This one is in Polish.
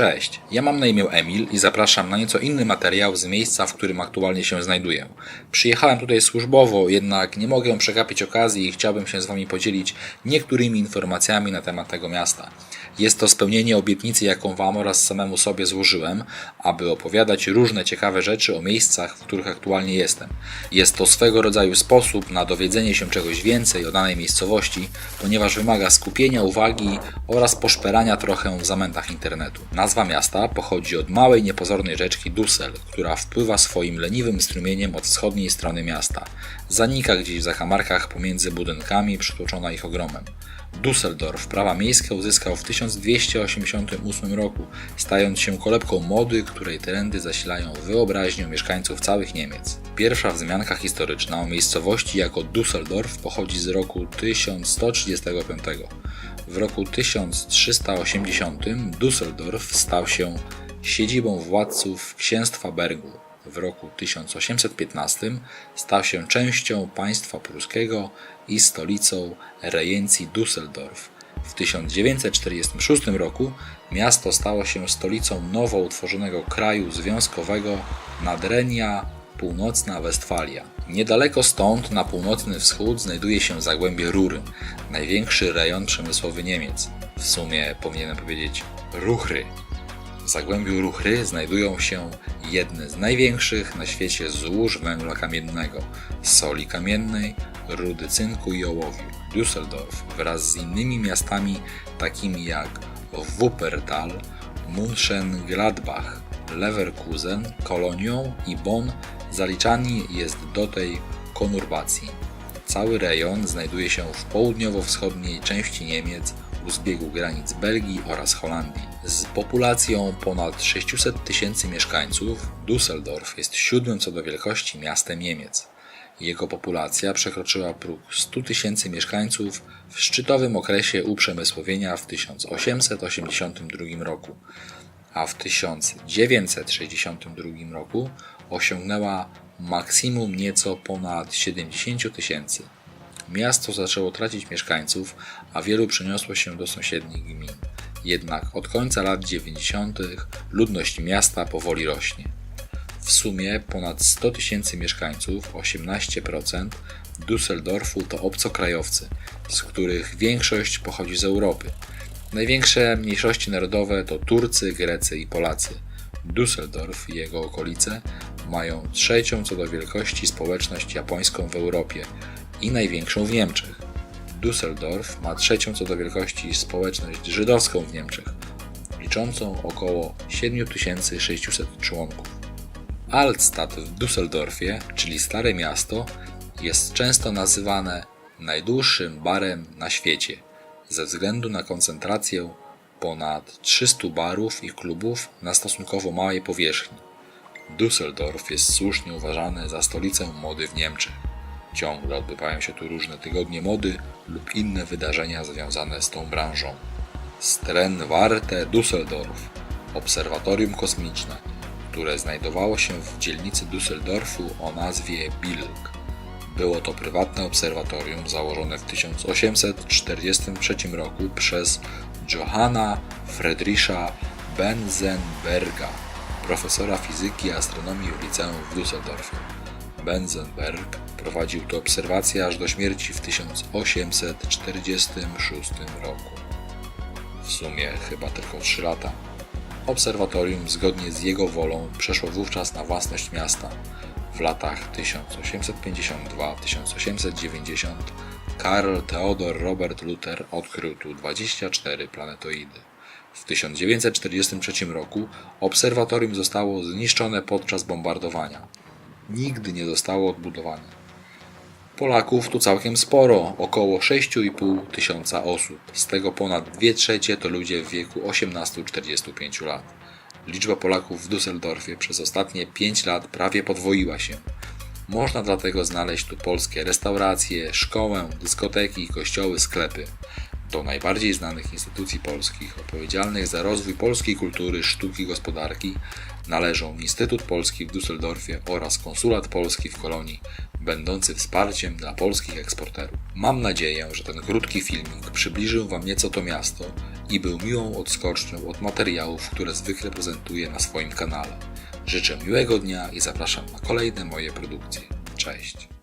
Cześć, ja mam na imię Emil i zapraszam na nieco inny materiał z miejsca, w którym aktualnie się znajduję. Przyjechałem tutaj służbowo, jednak nie mogę przegapić okazji i chciałbym się z Wami podzielić niektórymi informacjami na temat tego miasta. Jest to spełnienie obietnicy, jaką Wam oraz samemu sobie złożyłem, aby opowiadać różne ciekawe rzeczy o miejscach, w których aktualnie jestem. Jest to swego rodzaju sposób na dowiedzenie się czegoś więcej o danej miejscowości, ponieważ wymaga skupienia uwagi oraz poszperania trochę w zamętach internetu. Nazwa miasta pochodzi od małej, niepozornej rzeczki Dussel, która wpływa swoim leniwym strumieniem od wschodniej strony miasta. Zanika gdzieś w zakamarkach pomiędzy budynkami, przytłoczona ich ogromem. Düsseldorf prawa miejskie uzyskał w 1288 roku, stając się kolebką mody, której trendy zasilają wyobraźnię mieszkańców całych Niemiec. Pierwsza wzmianka historyczna o miejscowości jako Düsseldorf pochodzi z roku 1135. W roku 1380 Düsseldorf stał się siedzibą władców księstwa Bergu. W roku 1815 stał się częścią państwa pruskiego i stolicą rejencji Düsseldorf. W 1946 roku miasto stało się stolicą nowo utworzonego kraju związkowego Nadrenia Północna Westfalia. Niedaleko stąd, na północny wschód, znajduje się Zagłębie Rury, największy rejon przemysłowy Niemiec. W sumie powinienem powiedzieć Ruchry. W Zagłębiu Ruchry znajdują się jedne z największych na świecie złóż węgla kamiennego, soli kamiennej, rudy cynku i ołowiu. Düsseldorf wraz z innymi miastami takimi jak Wuppertal, Mönchengladbach, Leverkusen, Kolonią i Bonn zaliczany jest do tej konurbacji. Cały rejon znajduje się w południowo-wschodniej części Niemiec u zbiegu granic Belgii oraz Holandii. Z populacją ponad 600 tysięcy mieszkańców, Düsseldorf jest siódmym co do wielkości miastem Niemiec. Jego populacja przekroczyła próg 100 tysięcy mieszkańców w szczytowym okresie uprzemysłowienia w 1882 roku, a w 1962 roku osiągnęła maksimum nieco ponad 70 tysięcy. Miasto zaczęło tracić mieszkańców, a wielu przeniosło się do sąsiednich gmin. Jednak od końca lat 90. ludność miasta powoli rośnie. W sumie ponad 100 tysięcy mieszkańców, 18% Düsseldorfu to obcokrajowcy, z których większość pochodzi z Europy. Największe mniejszości narodowe to Turcy, Grecy i Polacy. Düsseldorf i jego okolice mają trzecią co do wielkości społeczność japońską w Europie i największą w Niemczech. Düsseldorf ma trzecią co do wielkości społeczność żydowską w Niemczech, liczącą około 7600 członków. Altstadt w Düsseldorfie, czyli Stare Miasto, jest często nazywane najdłuższym barem na świecie ze względu na koncentrację ponad 300 barów i klubów na stosunkowo małej powierzchni. Düsseldorf jest słusznie uważany za stolicę mody w Niemczech. Ciągle odbywają się tu różne tygodnie mody lub inne wydarzenia związane z tą branżą. Sternwarte Düsseldorf, obserwatorium kosmiczne, które znajdowało się w dzielnicy Düsseldorfu o nazwie Bilk. Było to prywatne obserwatorium założone w 1843 roku przez Johanna Friedricha Benzenberga, profesora fizyki i astronomii w liceum w Düsseldorfie. Benzenberg prowadził tu obserwacje aż do śmierci w 1846 roku. W sumie chyba tylko 3 lata. Obserwatorium zgodnie z jego wolą przeszło wówczas na własność miasta. W latach 1852-1890 Karl Theodor Robert Luther odkrył tu 24 planetoidy. W 1943 roku obserwatorium zostało zniszczone podczas bombardowania. Nigdy nie zostało odbudowane. Polaków tu całkiem sporo, około 6,5 tysiąca osób. Z tego ponad 2 trzecie to ludzie w wieku 18-45 lat. Liczba Polaków w Düsseldorfie przez ostatnie 5 lat prawie podwoiła się. Można dlatego znaleźć tu polskie restauracje, szkołę, dyskoteki, kościoły, sklepy. Do najbardziej znanych instytucji polskich odpowiedzialnych za rozwój polskiej kultury, sztuki, gospodarki należą Instytut Polski w Düsseldorfie oraz Konsulat Polski w Kolonii, będący wsparciem dla polskich eksporterów. Mam nadzieję, że ten krótki filmik przybliżył Wam nieco to miasto i był miłą odskocznią od materiałów, które zwykle prezentuję na swoim kanale. Życzę miłego dnia i zapraszam na kolejne moje produkcje. Cześć!